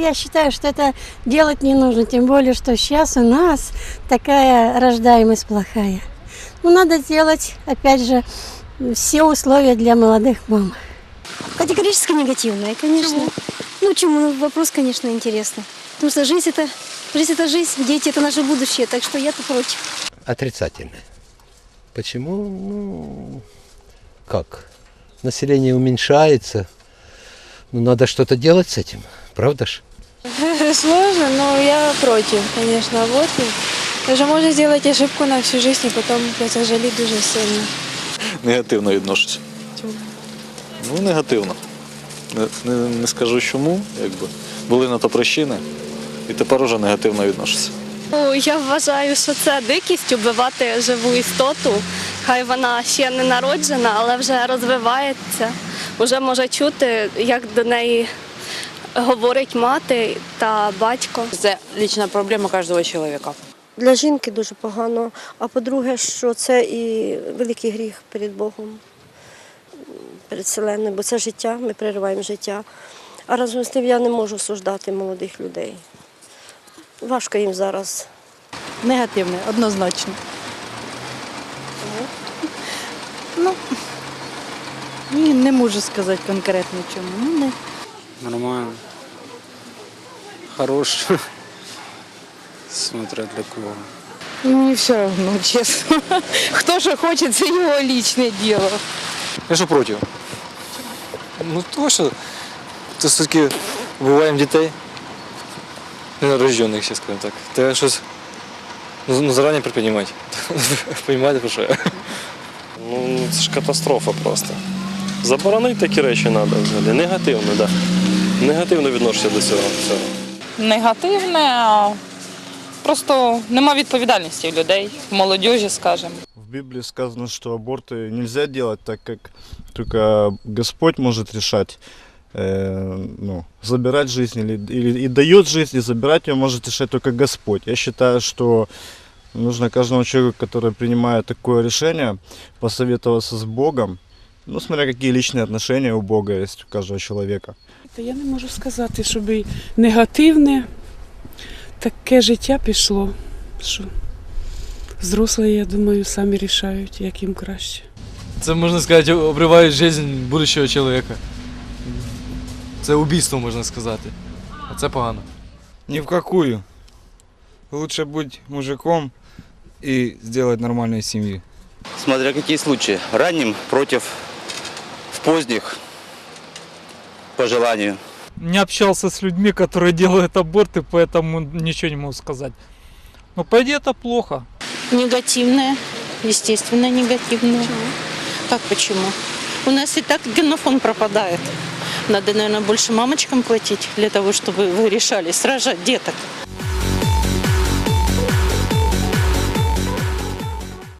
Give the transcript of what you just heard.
я считаю, что это делать не нужно, тем более, что сейчас у нас такая рождаемость плохая. Ну, надо делать, опять же, все условия для молодых мам. Категорически негативное, конечно. Ну, чему вопрос, конечно, интересный. Потому что жизнь это, жизнь это жизнь, дети это наше будущее, так что я-то против. Отрицательное. Почему? Ну, как? Население уменьшается. Ну, надо что-то делать с этим, правда ж? Сложно, но я против, конечно, абортів. Даже можна зробити ошибку на всю жизнь і потім про це жаліти дуже сильно. Негативно відношуся. Чому? Ну, негативно. Не, не, не скажу чому, якби. Були на то причини, і тепер уже негативно відношуся. Ну, я вважаю, що це дикість убивати живу істоту. Хай вона ще не народжена, але вже розвивається. Уже може чути, як до неї говорить мати та батько. Це лічна проблема кожного чоловіка. Для жінки дуже погано. А по-друге, що це і великий гріх перед Богом, перед Вселенною, бо це життя, ми перериваємо життя. А разом з тим я не можу осуждати молодих людей. Важко їм зараз. Негативне, однозначно. Ну, ні, не можу сказати конкретно чому. Ну, не. Нормально. Хорош. Смотря для кого. Ну, не все равно, чесно. Хто що хоче, це його лічне діло. Я що проти? Ну тому що це все-таки вбиваємо дітей. Ненарождених, ще скажімо так. Треба щось ну, ну, зарані припинімати. Понімаєте, про що я? Ну, це ж катастрофа просто. Заборонити такі речі треба взагалі. Негативно, так. Да. Негативно відношуся до цього. всього. негативне, а просто нема відповідальності в людей, в молодіжі, скажімо. В Библии сказано, что аборты нельзя делать, так как только Господь может решать, э, ну, забирать жизнь или, или и дает жизнь, и забирать ее может решать только Господь. Я считаю, что нужно каждому человеку, который принимает такое решение, посоветоваться с Богом, ну, смотря какие личные отношения у Бога есть у каждого человека. Та я не можу сказати, щоб і негативне таке життя пішло, що взрослі, я думаю, самі рішають, як їм краще. Це можна сказати, обривають життя будущого чоловіка. Це убійство, можна сказати. А це погано. Ни в какую. Лучше быть мужиком и сделать нормальную семью. Смотря які случаї. Раннім против, в поздніх по желанию. Не общался с людьми, которые делают аборты, поэтому ничего не могу сказать. Но по идее это плохо. Негативне, естественно, негативне. Как почему? У нас и так генофон пропадает. Надо, наверное, больше мамочкам платить для того, чтобы вы решались рожать деток.